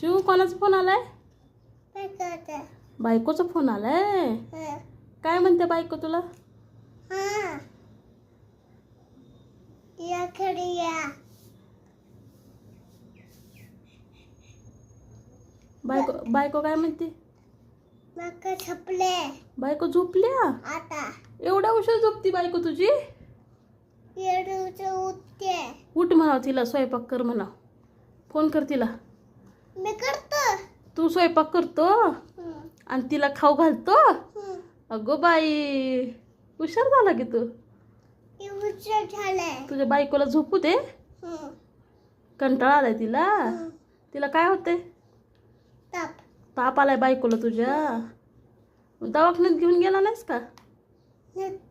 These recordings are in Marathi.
शिव कोणाचा फोन आलाय? बायकोचा. फोन आलाय? काय म्हणते बायको तुला? हा. बायको बायको काय म्हणते? बायको झोपल्या? आता. एवढ्या उशीर झोपती बायको तुझी? उठ म्हणा तिला स्वयंपाक कर म्हणा फोन कर तिला. मी करतो. तू स्वयंपाक करतो? आणि तिला खाऊ घालतो. अगो बाई हुशार झाला की तू. तुझ्या बायकोला झोपू दे. कंटाळा आलाय तिला. तिला काय होते ताप. ताप आलाय बायकोला तुझ्या. दवाखान्यात घेऊन गेला नाहीस का?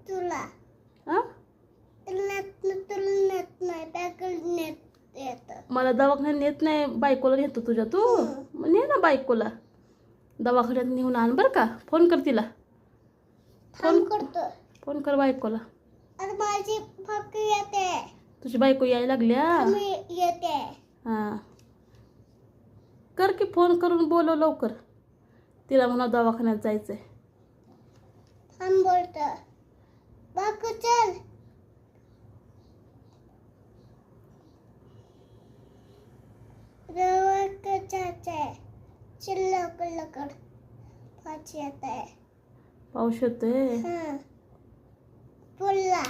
तुला हा नेत तुला नेत नाही बॅगल नेत येत मला दवाखान्यात नेत नाही बायकोला नेतो तुझ्या तू. मग ने ना बायकोला. दवाखान्यात नेऊन आण बरं का. फोन कर तिला. थांब करतो. फोन कर बायकोला. माझी फक्त येते. तुझी बायको यायला लागल्या? मी येते. हां. कर की फोन करून बोलव लवकर. तिला म्हणा दवाखान्यात जायचंय. थांब बोलतो. बाकू चल. जाते चल लवकर लवकर पाच येते पाऊस येतोय? हां. बोलला